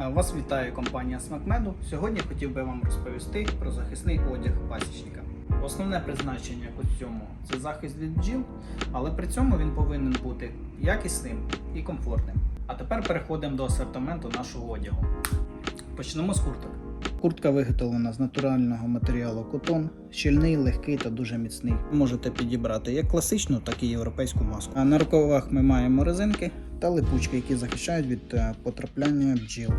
Е, Вас вітає компанія Смакмеду. Сьогодні хотів би вам розповісти про захисний одяг пасічника. Основне призначення костюму це захист від бджіл, але при цьому він повинен бути якісним і комфортним. А тепер переходимо до асортименту нашого одягу. Почнемо з курток. Куртка виготовлена з натурального матеріалу котон, щільний, легкий та дуже міцний. Можете підібрати як класичну, так і європейську маску. А на рукавах ми маємо резинки та липучки, які захищають від е, потрапляння бджіл.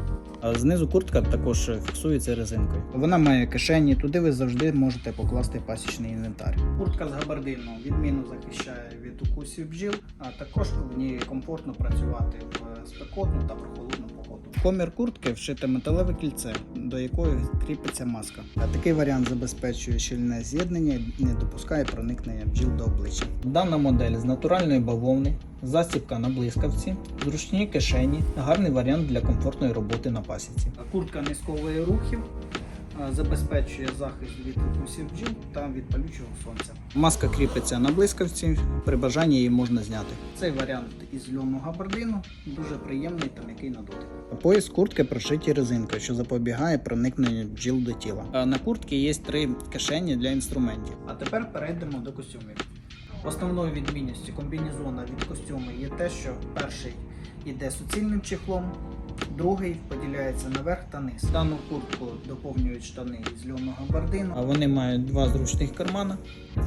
А знизу куртка також фіксується резинкою. Вона має кишені, туди ви завжди можете покласти пасічний інвентар. Куртка з габардину відмінно захищає від укусів бджіл, а також в ній комфортно працювати в спекотну та прохолодну погоду. В комір куртки вшите металеве кільце, до якої кріпиться маска. А такий варіант забезпечує щільне з'єднання і не допускає проникнення бджіл до обличчя. Дана модель з натуральної бавовни, застібка на блискавці, зручні кишені, гарний варіант для комфортної роботи на пасіці. Куртка не сковує рухів, забезпечує захист від укусів бджіл та від палючого сонця. Маска кріпиться на блискавці, при бажанні її можна зняти. Цей варіант із льону габардину дуже приємний та м'який на дотик. Пояс куртки прошиті резинкою, що запобігає проникненню бджіл до тіла. На куртці є три кишені для інструментів. А тепер перейдемо до костюмів. Основною відмінністю комбінезона від костюму є те, що перший іде суцільним чехлом, другий поділяється наверх та низ. Дану куртку доповнюють штани з льонного габардину, а вони мають два зручних кармана,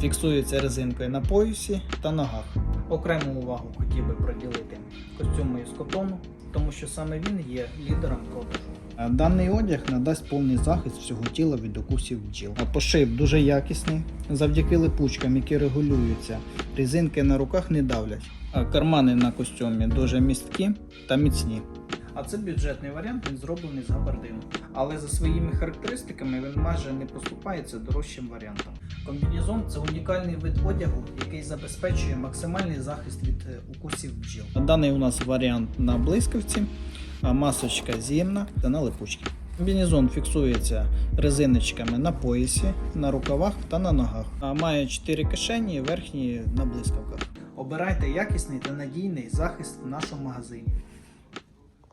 фіксуються резинкою на поясі та ногах. Окрему увагу хотів би приділити костюму із котону, тому що саме він є лідером продажу. Даний одяг надасть повний захист всього тіла від укусів бджіл. А пошив дуже якісний, завдяки липучкам, які регулюються. Резинки на руках не давлять. А кармани на костюмі дуже місткі та міцні. А це бюджетний варіант, він зроблений з габардину. Але за своїми характеристиками він майже не поступається дорожчим варіантам. Комбінезон це унікальний вид одягу, який забезпечує максимальний захист від е, укусів бджіл. Даний у нас варіант на блискавці, а масочка з'ємна та на липучки. Комбінезон фіксується резиночками на поясі, на рукавах та на ногах. А має 4 кишені, верхні на блискавках. Обирайте якісний та надійний захист в нашому магазині.